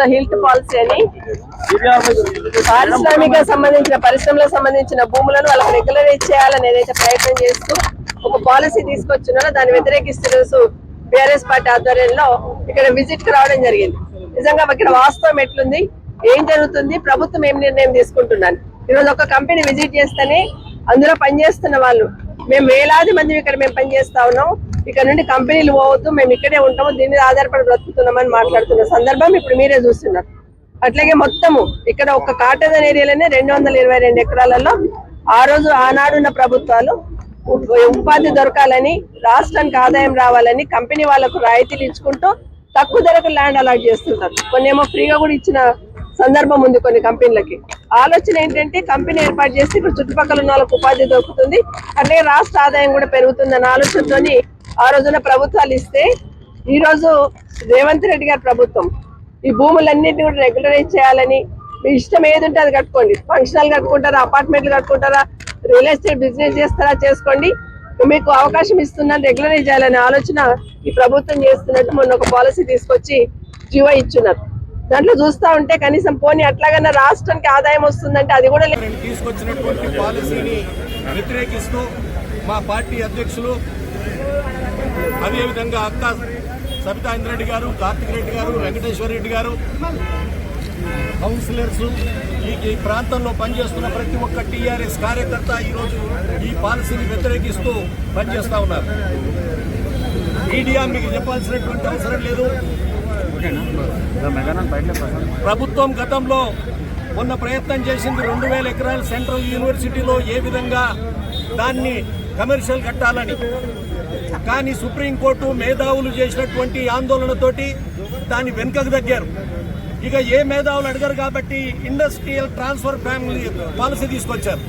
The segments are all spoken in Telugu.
హిల్ట్ పాలసీ అని. పారిశ్రామిక సంబంధించిన పరిశ్రమలకు సంబంధించిన భూములను వాళ్ళకి రెగ్యులరైజ్ చేయాలని ఏదైతే ప్రయత్నం చేస్తూ ఒక పాలసీ తీసుకొచ్చున్నారో దాన్ని వ్యతిరేకిస్తూ రోజు బీఆర్ఎస్ పార్టీ ఆధ్వర్యంలో ఇక్కడ విజిట్కు రావడం జరిగింది. నిజంగా ఇక్కడ వాస్తవం ఎట్లుంది? ఏం జరుగుతుంది? ప్రభుత్వం ఏం నిర్ణయం తీసుకుంటున్నాను ఈరోజు ఒక కంపెనీ విజిట్ చేస్తేనే అందులో పనిచేస్తున్న వాళ్ళు మేము వేలాది మంది ఇక్కడ మేము పనిచేస్తా ఉన్నాం. ఇక్కడ నుండి కంపెనీలు పోవద్దు మేము ఇక్కడే ఉంటాము దీని మీద ఆధారపడి బ్రతుకుతున్నామని మాట్లాడుతున్న సందర్భం ఇప్పుడు మీరే చూస్తున్నారు. అట్లాగే మొత్తము ఇక్కడ ఒక కాటేదన్ ఏరియాలోనే రెండు వందల ఇరవై రెండు ఎకరాలలో ఆ రోజు ఆనాడున్న ప్రభుత్వాలు ఉపాధి దొరకాలని రాష్ట్రానికి ఆదాయం రావాలని కంపెనీ వాళ్ళకు రాయితీలు ఇచ్చుకుంటూ తక్కువ ధరకు ల్యాండ్ అలాట్ చేస్తుంటారు. కొన్ని ఏమో ఫ్రీగా కూడా ఇచ్చిన సందర్భం ఉంది కొన్ని కంపెనీలకి. ఆలోచన ఏంటంటే కంపెనీ ఏర్పాటు చేసి ఇప్పుడు చుట్టుపక్కల ఉన్న వాళ్ళకి ఉపాధి దొరుకుతుంది. అట్లాగే రాష్ట్ర ఆదాయం కూడా పెరుగుతుందన్న ఆలోచనతోని ఆ రోజున ప్రభుత్వాలు ఇస్తే ఈ రోజు రేవంత్ రెడ్డి గారి ప్రభుత్వం ఈ భూములన్నింటినీ కూడా రెగ్యులరైజ్ చేయాలని మీ ఇష్టం ఏది ఉంటే అది కట్టుకోండి. ఫంక్షనల్ కట్టుకుంటారా అపార్ట్మెంట్లు కట్టుకుంటారా రియల్ ఎస్టేట్ బిజినెస్ చేస్తారా చేసుకోండి. మీకు అవకాశం ఇస్తున్నాను రెగ్యులరైజ్ చేయాలనే ఆలోచన ఈ ప్రభుత్వం చేస్తున్నట్టు మొన్న ఒక పాలసీ తీసుకొచ్చి జీవో ఇచ్చున్నారు. దాంట్లో చూస్తా ఉంటే కనీసం పోనీ అట్లాగన్నా రాష్ట్రానికి ఆదాయం వస్తుందంటే అది కూడా లేదు తీసుకొచ్చినటువంటి పాలసీని వ్యతిరేకిస్తూ మా పార్టీ అధ్యక్షులు అదేవిధంగా అక్క సబితా ఇంద్రెడ్డి గారు కార్తిక్ రెడ్డి గారు వెంకటేశ్వర రెడ్డి గారు కౌన్సిలర్స్ ఈ ఈ ప్రాంతంలో పనిచేస్తున్న ప్రతి ఒక్క టీఆర్ఎస్ కార్యకర్త ఈరోజు ఈ పాలసీని వ్యతిరేకిస్తూ పనిచేస్తా ఉన్నారు. మీడియా మీకు చెప్పాల్సినటువంటి అవసరం లేదు. ప్రభుత్వం గతంలో మొన్న ప్రయత్నం చేసింది రెండు వేల ఎకరాల సెంట్రల్ యూనివర్సిటీలో ఏ విధంగా దాన్ని కమర్షియల్ కట్టాలని. కానీ సుప్రీంకోర్టు మేధావులు చేసినటువంటి ఆందోళనతోటి దాన్ని వెనుకకు తగ్గారు. ఇక ఏ మేధావులు అడిగారు కాబట్టి ఇండస్ట్రియల్ ట్రాన్స్ఫర్ ఫ్యామిలీ పాలసీ తీసుకొచ్చారు.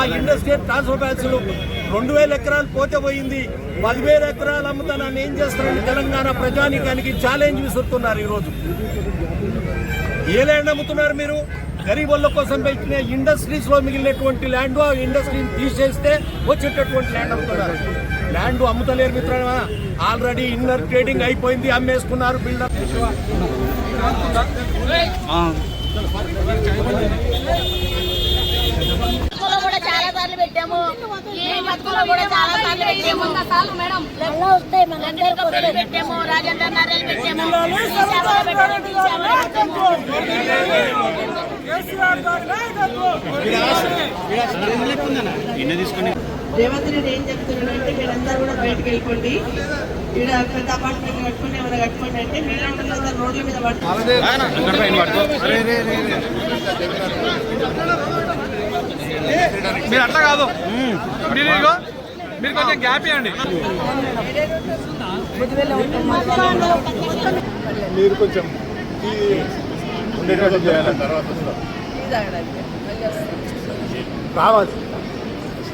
ఆ ఇండస్ట్రియల్ ట్రాన్స్ఫర్ పాలసీలు రెండు వేల ఎకరాలు పోతే పోయింది. పదివేల ఎకరాలు అమ్ముతానని ఏం చేస్తారని తెలంగాణ ప్రజానీకానికి ఛాలెంజ్ విసురుతున్నారు ఈరోజు. ఏ ల్యాండ్ అమ్ముతున్నారు మీరు? గరీబుల కోసం పెట్టిన ఇండస్ట్రీస్లో మిగిలినటువంటి ల్యాండ్ ఆ ఇండస్ట్రీని తీసేస్తే వచ్చేటటువంటి ల్యాండ్ అమ్ముతున్నారు. ల్యాండ్ అమ్ముతలేరు మిత్రమా? ఆల్రెడీ ఇన్నర్ ట్రేడింగ్ అయిపోయింది అమ్మేసుకున్నారు బిల్డర్ పెట్టాము. ఈ బతుకులో కూడా చాలా సార్లు పెట్టాము. మళ్ళా వస్తాయి మన లండన్ కొత్తలు పెట్టాము రాజేంద్ర నగర్ పెట్టాము. పెట్టాము. రేవంత్ రెడ్డి ఏం చెప్తున్నాడు అంటే మీరందరూ కూడా బయటకు వెళ్ళిపోండి. ఇక్కడ పెద్ద అపార్ట్మెంట్ కట్టుకుని ఏమైనా కట్టుకోండి అంటే మీరే ఉంటారు రోడ్ల మీద పడుతుంది. మీరు అట్లా కాదు. మీరు కొంచెం గ్యాప్ ఇవ్వండి. మీరు కొంచెం టీ ఉండేటట్టు